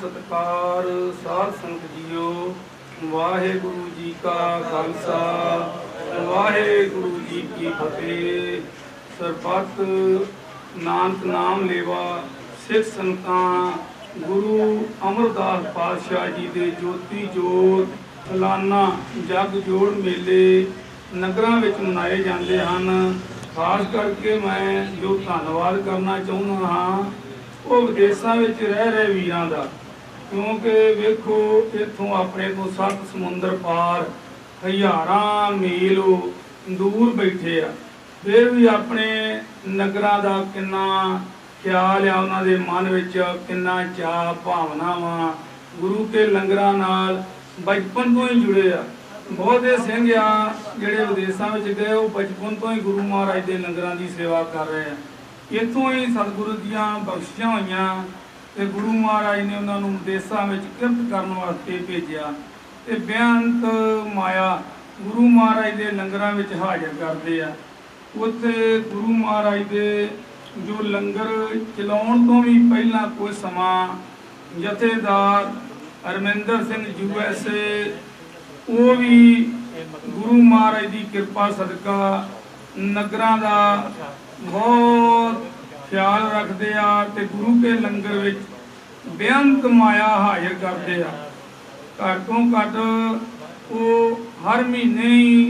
ਸਤਕਾਰ ਸਾਧ ਸੰਗਤ ਜੀਓ। ਵਾਹਿਗੁਰੂ ਜੀ ਕਾ ਖਾਲਸਾ, ਵਾਹਿਗੁਰੂ ਜੀ ਕੀ ਫਤਿਹ। ਸਰਬੱਤ ਨਾਨਕ ਨਾਮ ਲੇਵਾ, ਸਿੱਖ ਸੰਤਾਂ ਗੁਰੂ ਅਮਰਦਾਸ ਪਾਤਸ਼ਾਹ ਜੀ ਦੇ ਜੋਤੀ ਜੋਤ ਸਾਲਾਨਾ ਜਗ ਜੋੜ ਮੇਲੇ ਨਗਰਾਂ ਵਿੱਚ ਮਨਾਏ ਜਾਂਦੇ ਹਨ। ਖਾਸ ਕਰਕੇ ਮੈਂ ਜੋ ਧੰਨਵਾਦ ਕਰਨਾ ਚਾਹੁੰਦਾ ਹਾਂ, ਉਹ ਵਿਦੇਸ਼ਾਂ ਵਿੱਚ ਰਹਿ ਰਹੇ ਵੀਰਾਂ ਦਾ। ਕਿਉਂਕਿ ਵੇਖੋ, ਇੱਥੋਂ ਆਪਣੇ ਤੋਂ ਸੱਤ ਸਮੁੰਦਰ ਪਾਰ ਹਜ਼ਾਰਾਂ ਮੀਲ ਦੂਰ ਬੈਠੇ ਆ। ਫਿਰ ਵੀ ਆਪਣੇ ਨਗਰਾਂ ਦਾ ਕਿੰਨਾ ਖਿਆਲ ਆ, ਉਹਨਾਂ ਦੇ ਮਨ ਵਿੱਚ ਕਿੰਨਾ ਚਾਹ ਭਾਵਨਾਵਾਂ, ਗੁਰੂ ਕੇ ਲੰਗਰਾਂ ਨਾਲ ਬਚਪਨ ਤੋਂ ਹੀ ਜੁੜੇ ਆ। ਬਹੁਤੇ ਸਿੰਘ ਆ, ਜਿਹੜੇ ਵਿਦੇਸ਼ਾਂ ਵਿੱਚ ਗਏ, ਉਹ ਬਚਪਨ ਤੋਂ ਹੀ ਗੁਰੂ ਮਹਾਰਾਜ ਦੇ ਲੰਗਰਾਂ ਦੀ ਸੇਵਾ ਕਰ ਰਹੇ ਆ। ਇੱਥੋਂ ਹੀ ਸਤਿਗੁਰੂ ਦੀਆਂ ਬਖਸ਼ਿਸ਼ਾਂ ਹੋਈਆਂ। ਤੇ ਗੁਰੂ ਮਹਾਰਾਜ ਨੇ ਉਹਨਾਂ ਨੂੰ ਵਿਦੇਸ਼ਾਂ ਵਿੱਚ ਕਿਰਤ ਕਰਨ ਵਾਸਤੇ ਭੇਜਿਆ। ਤੇ ਬੇਅੰਤ ਮਾਇਆ ਗੁਰੂ ਮਹਾਰਾਜ ਦੇ ਲੰਗਰਾਂ ਵਿੱਚ ਹਾਜ਼ਰ ਕਰਦੇ ਆ। ਉੱਥੇ ਗੁਰੂ ਮਹਾਰਾਜ ਦੇ ਜੋ ਲੰਗਰ ਚਲਾਉਣ ਤੋਂ ਵੀ ਪਹਿਲਾਂ ਕੋਈ ਸਮਾਂ ਜਥੇਦਾਰ ਅਰਮਿੰਦਰ ਸਿੰਘ ਯੂਐਸਏ ਉਹ ਵੀ ਗੁਰੂ ਮਹਾਰਾਜ ਦੀ ਕਿਰਪਾ ਸਦਕਾ ਨਗਰਾਂ ਦਾ ਬਹੁਤ ਖਿਆਲ ਰੱਖਦੇ ਆ ਤੇ ਗੁਰੂ ਕੇ ਲੰਗਰ ਵਿੱਚ ਬੇਅੰਤ ਮਾਇਆ ਹਾਜ਼ਰ ਕਰਦੇ ਆ। ਘੱਟ ਤੋਂ ਘੱਟ ਉਹ ਹਰ ਮਹੀਨੇ ਹੀ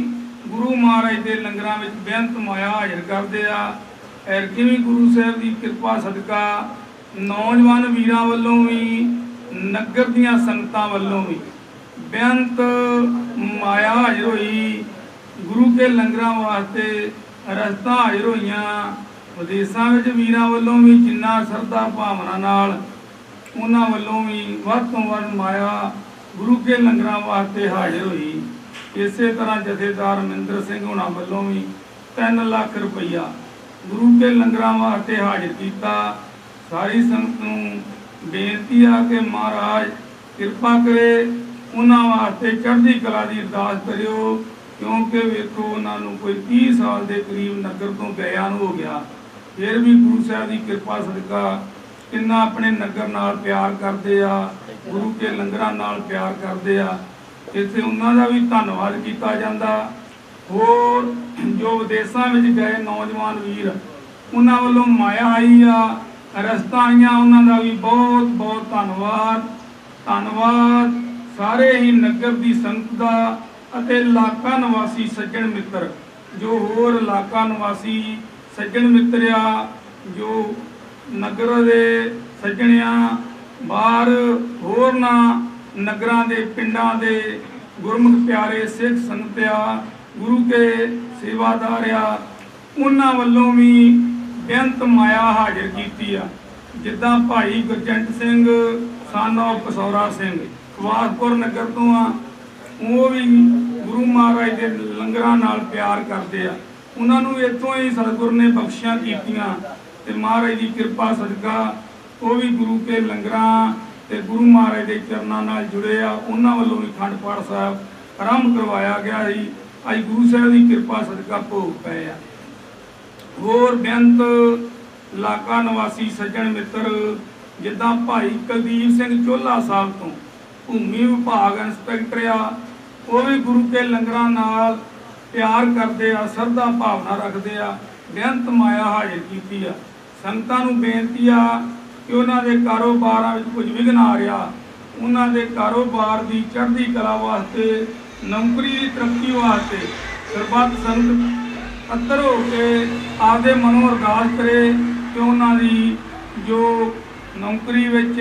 ਗੁਰੂ ਮਹਾਰਾਜ ਦੇ ਲੰਗਰਾਂ ਵਿੱਚ ਬੇਅੰਤ ਮਾਇਆ ਹਾਜ਼ਰ ਕਰਦੇ ਆ। ਐਰਕੀ ਵੀ ਗੁਰੂ ਸਾਹਿਬ ਦੀ ਕਿਰਪਾ ਸਦਕਾ ਨੌਜਵਾਨ ਵੀਰਾਂ ਵੱਲੋਂ ਵੀ, ਨਗਰ ਦੀਆਂ ਸੰਗਤਾਂ ਵੱਲੋਂ ਵੀ ਬੇਅੰਤ ਮਾਇਆ ਹਾਜ਼ਰ ਹੋਈ। ਗੁਰੂ ਕੇ ਲੰਗਰਾਂ ਵਾਸਤੇ ਰਸਤਾ ਹਾਜ਼ਰ ਹੋਈਆਂ। ਵਿਦੇਸ਼ਾਂ ਵਿੱਚ ਵੀਰਾਂ ਵੱਲੋਂ ਵੀ ਜਿੰਨਾ ਸਰਦਾ ਭਾਵਨਾ ਨਾਲ, ਉਹਨਾਂ ਵੱਲੋਂ ਵੀ ਵੱਧ ਤੋਂ ਵੱਧ ਮਾਇਆ ਗੁਰੂ ਕੇ ਲੰਗਰਾਂ ਵਾਸਤੇ ਹਾਜ਼ਰ ਹੋਈ। ਇਸੇ ਤਰ੍ਹਾਂ ਜਥੇਦਾਰ ਮਹਿੰਦਰ ਸਿੰਘ ਹੁਣਾਂ ਵੱਲੋਂ ਵੀ 3 ਲੱਖ ਰੁਪਈਆ ਗੁਰੂ ਕੇ ਲੰਗਰਾਂ ਵਾਸਤੇ ਹਾਜ਼ਰ ਕੀਤਾ। ਸਾਰੀ ਸੰਗਤ ਨੂੰ ਬੇਨਤੀ ਆ ਕਿ ਮਹਾਰਾਜ ਕਿਰਪਾ ਕਰੇ ਉਹਨਾਂ ਵਾਸਤੇ ਚੜ੍ਹਦੀ ਕਲਾ ਦੀ ਅਰਦਾਸ ਕਰਿਓ, ਕਿਉਂਕਿ ਵੇਖੋ ਉਹਨਾਂ ਨੂੰ ਕੋਈ 30 ਸਾਲ ਦੇ ਕਰੀਬ ਨਗਰ ਤੋਂ ਗਿਆਂ ਨੂੰ ਹੋ ਗਿਆ। ਫਿਰ ਵੀ ਗੁਰੂ ਸਾਹਿਬ ਦੀ ਕਿਰਪਾ ਸਦਕਾ ਕਿੰਨਾ ਆਪਣੇ ਨਗਰ ਨਾਲ ਪਿਆਰ ਕਰਦੇ ਆ, ਗੁਰੂ ਕੇ ਲੰਗਰਾਂ ਨਾਲ ਪਿਆਰ ਕਰਦੇ ਆ। ਇੱਥੇ ਉਹਨਾਂ ਦਾ ਵੀ ਧੰਨਵਾਦ ਕੀਤਾ ਜਾਂਦਾ। ਹੋਰ ਜੋ ਵਿਦੇਸ਼ਾਂ ਵਿੱਚ ਗਏ ਨੌਜਵਾਨ ਵੀਰ, ਉਹਨਾਂ ਵੱਲੋਂ ਮਾਇਆ ਆਈ ਆ, ਰਸਤਾ ਆਈਆਂ, ਉਹਨਾਂ ਦਾ ਵੀ ਬਹੁਤ ਬਹੁਤ ਧੰਨਵਾਦ। ਧੰਨਵਾਦ ਸਾਰੇ ਹੀ ਨਗਰ ਦੀ ਸੰਗਤ ਦਾ ਅਤੇ ਇਲਾਕਾ ਨਿਵਾਸੀ ਸੱਜਣ ਮਿੱਤਰ, ਜੋ ਹੋਰ ਇਲਾਕਾ ਨਿਵਾਸੀ ਸੱਜਣ ਮਿੱਤਰਿਆ, ਜੋ ਨਗਰ ਦੇ ਸੱਜਣਿਆਂ, ਬਾਹਰ ਹੋਰ ਨਾ ਨਗਰਾਂ ਦੇ ਪਿੰਡਾਂ ਦੇ ਗੁਰਮੁਖ ਪਿਆਰੇ ਸਿੱਖ ਸੰਗਤਿਆ, ਗੁਰੂ ਕੇ ਸੇਵਾਦਾਰਿਆ ਉਹਨਾਂ ਵੱਲੋਂ ਵੀ ਬੇਅੰਤ ਮਾਇਆ ਹਾਜ਼ਰ ਕੀਤੀ ਆ। ਜਿੱਦਾਂ ਭਾਈ ਗੁਰਜੰਟ ਸਿੰਘ ਸਾਨੋ ਕਸੌਰਾ ਸਿੰਘ ਖਵਾਸਪੁਰ ਨਗਰ ਤੋਂ ਆ, ਉਹ ਵੀ ਗੁਰੂ ਮਹਾਰਾਜ ਦੇ ਲੰਗਰਾਂ ਨਾਲ ਪਿਆਰ ਕਰਦੇ ਆ। ਉਹਨਾਂ ਨੂੰ ਇੱਥੋਂ ਹੀ ਸਤਿਗੁਰ ਨੇ ਬਖਸ਼ਿਸ਼ਾਂ ਕੀਤੀਆਂ ਤੇ ਮਹਾਰਾਜ ਦੀ ਕਿਰਪਾ, ਸਦਕਾ ਉਹ ਵੀ ਗੁਰੂ ਕੇ ਲੰਗਰਾਂ ਤੇ ਗੁਰੂ ਮਹਾਰਾਜ ਦੇ ਚਰਨਾਂ ਨਾਲ ਜੁੜੇ ਆ। ਉਹਨਾਂ ਵੱਲੋਂ ਵੀ ਖੰਡ ਪਾਠ ਸਾਹਿਬ ਆਰੰਭ ਕਰਵਾਇਆ ਗਿਆ ਸੀ। ਅੱਜ ਗੁਰੂ ਸਾਹਿਬ ਦੀ ਕਿਰਪਾ, ਸਦਕਾ ਭੋਗ ਪਏ ਆ। ਹੋਰ ਬੇਅੰਤ ਇਲਾਕਾ ਨਿਵਾਸੀ ਸੱਜਣ ਮਿੱਤਰ, ਜਿੱਦਾਂ ਭਾਈ ਕੁਲਦੀਪ ਸਿੰਘ ਚੋਲਾ ਸਾਹਿਬ ਤੋਂ ਭੂਮੀ ਵਿਭਾਗ ਇੰਸਪੈਕਟਰ ਆ, ਉਹ ਵੀ ਗੁਰੂ ਕੇ ਲੰਗਰਾਂ ਨਾਲ ਪਿਆਰ ਕਰਦੇ ਆ ਸਰਦਾ ਭਾਵਨਾ ਰੱਖਦੇ ਆ ਬੇਅੰਤ ਮਾਇਆ ਹਾਜ਼ਰ ਕੀਤੀ ਆ। ਸੰਗਤਾਂ ਨੂੰ ਬੇਨਤੀ ਆ ਕਿ ਉਹਨਾਂ ਦੇ ਕਾਰੋਬਾਰਾਂ ਵਿੱਚ ਕੁਝ ਵਿਘਨ ਆ ਰਿਹਾ। ਉਹਨਾਂ ਦੇ ਕਾਰੋਬਾਰ ਦੀ ਚੜ੍ਹਦੀ ਕਲਾ ਵਾਸਤੇ, ਨੌਕਰੀ ਦੀ ਤਰੱਕੀ ਵਾਸਤੇ ਸਰਬੱਤ ਸੰਗਤ ਅੱਤਰ ਹੋ ਕੇ ਆਪਦੇ ਮਨੋਂ ਅਰਦਾਸ ਕਰੇ ਕਿ ਉਹਨਾਂ ਦੀ ਜੋ ਨੌਕਰੀ ਵਿੱਚ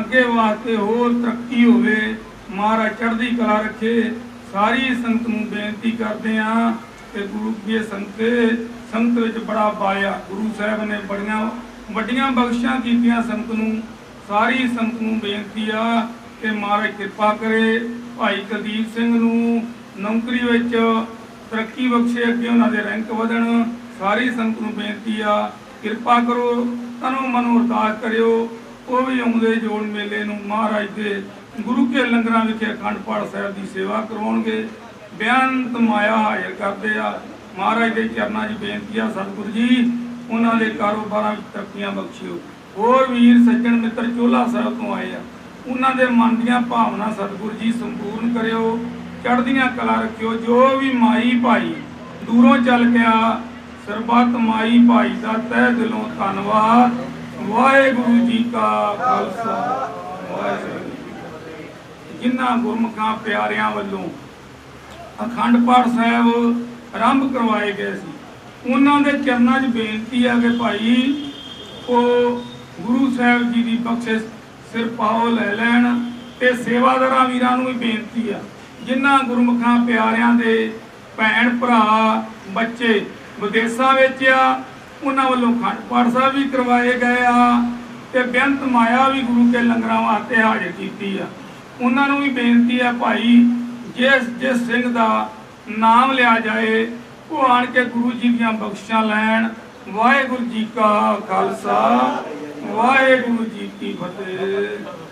ਅੱਗੇ ਵਾਸਤੇ ਹੋਰ ਤਰੱਕੀ ਹੋਵੇ, ਮਹਾਰਾਜ ਚੜ੍ਹਦੀ ਕਲਾ ਰੱਖੇ। ਸਾਰੀ ਸੰਗਤ ਨੂੰ ਬੇਨਤੀ ਕਰਦੇ ਆ ਕਿ ਗੁਰੂ ਜੀ ਸੰਗਤੇ ਸੰਗਤ ਵਿੱਚ ਬੜਾ ਪਾਇਆ। ਗੁਰੂ ਸਾਹਿਬ ਨੇ ਬੜੀਆਂ, ਵੱਡੀਆਂ ਬਖਸ਼ਾਂ ਕੀਤੀਆਂ ਸੰਗਤ ਨੂੰ। ਸਾਰੀ ਸੰਗਤ ਨੂੰ ਬੇਨਤੀ ਆ ਕਿ ਮਹਾਰਾਜ ਕਿਰਪਾ ਕਰੇ। ਭਾਈ ਕੁਲਦੀਪ ਸਿੰਘ ਨੂੰ ਨੌਕਰੀ ਵਿੱਚ ਤਰੱਕੀ ਬਖਸ਼ੇ, ਅੱਗੇ ਉਹਨਾਂ ਦੇ ਰੈਂਕ ਵਧਣ। ਸਾਰੀ ਸੰਗਤ ਨੂੰ ਬੇਨਤੀ ਆ, ਕਿਰਪਾ ਕਰੋ, ਤਨੋ ਮਨੋ ਅਰਦਾਸ ਕਰਿਓ। ਉਹ ਵੀ ਆਉਂਦੇ ਜੋੜ ਮੇਲੇ ਨੂੰ। ਮਹਾਰਾਜ ਦੇ ਗੁਰੂ ਕੇ ਲੰਗਰਾਂ ਵਿਖੇ ਅਖੰਡ ਪਾਠ ਸਾਹਿਬ ਦੀ ਸੇਵਾ ਕਰਵਾਉਣਗੇ। ਬੇਅੰਤ ਮਾਇਆ ਹਾਜ਼ਰ ਕਰਦੇ ਆ। ਮਹਾਰਾਜ ਦੇ ਚਰਨਾਂ 'ਚ ਬੇਨਤੀ ਆ, ਸਤਿਗੁਰੂ ਜੀ, ਉਹਨਾਂ ਦੇ ਕਾਰੋਬਾਰਾਂ ਵਿੱਚ ਤਰੱਕੀਆਂ ਬਖਸ਼ਿਓ। ਹੋਰ ਵੀਰ ਸੱਜਣ ਮਿੱਤਰ ਚੋਲਾ ਸਾਹਿਬ ਤੋਂ ਆਏ ਆ। ਉਹਨਾਂ ਦੇ ਮਨ ਦੀਆਂ ਭਾਵਨਾ ਸਤਿਗੁਰੂ ਜੀ ਸੰਪੂਰਨ ਕਰਿਓ। ਚੜ੍ਹਦੀਆਂ ਕਲਾ ਰੱਖਿਓ। ਜੋ ਵੀ ਮਾਈ ਭਾਈ ਦੂਰੋਂ ਚੱਲ ਗਿਆ ਸਰਬੱਤ ਮਾਈ ਭਾਈ ਦਾ ਤਹਿ ਦਿਲੋਂ ਧੰਨਵਾਦ। ਵਾਹਿਗੁਰੂ ਜੀ ਕਾ ਖਾਲਸਾ, ਵਾਹਿਗੁਰੂ ਜੀ ਕੀ ਫਤਿਹ। ਜਿਨ੍ਹਾਂ ਗੁਰਮੁਖਾਂ ਪਿਆਰਿਆਂ ਵੱਲੋਂ ਅਖੰਡ ਪਾਠ ਸਾਹਿਬ ਆਰੰਭ ਕਰਵਾਏ ਗਏ ਸੀ, ਉਹਨਾਂ ਦੇ ਚਰਨਾਂ 'ਚ ਬੇਨਤੀ ਆ ਕਿ ਭਾਈ ਉਹ ਗੁਰੂ ਸਾਹਿਬ ਜੀ ਦੀ ਬਖਸ਼ਿਸ਼ ਸਿਰ ਪਾਓ ਲੈ ਲੈਣ ਤੇ ਸੇਵਾਦਾਰਾਂ ਵੀਰਾਂ ਨੂੰ ਵੀ ਬੇਨਤੀ ਆ, ਜਿਨ੍ਹਾਂ ਗੁਰਮੁਖਾਂ ਪਿਆਰਿਆਂ ਦੇ ਭੈਣ ਭਰਾ, ਬੱਚੇ ਵਿਦੇਸ਼ਾਂ ਵਿੱਚ ਆ ਉਹਨਾਂ ਵੱਲੋਂ ਖੰਡ ਪਾਠ ਸਾਹਿਬ ਵੀ ਕਰਵਾਏ ਗਏ ਆ ਤੇ ਬੇਅੰਤ ਮਾਇਆ ਵੀ ਗੁਰੂ ਕੇ ਲੰਗਰਾਂ ਵਾਸਤੇ ਹਾਜ਼ਰ ਕੀਤੀ ਆ। ਉਹਨਾਂ ਨੂੰ ਵੀ ਬੇਨਤੀ ਆ ਭਾਈ ਜਿਸ ਜਿਸ ਸਿੰਘ ਦਾ ਨਾਮ ਲਿਆ ਜਾਏ, ਉਹ ਆਣ ਕੇ ਗੁਰੂ ਜੀ ਦੀਆਂ ਬਖਸ਼ਾਂ ਲੈਣ। ਵਾਹਿਗੁਰੂ ਜੀ ਕਾ ਖਾਲਸਾ, ਵਾਹਿਗੁਰੂ ਜੀ ਕੀ ਫਤਿਹ।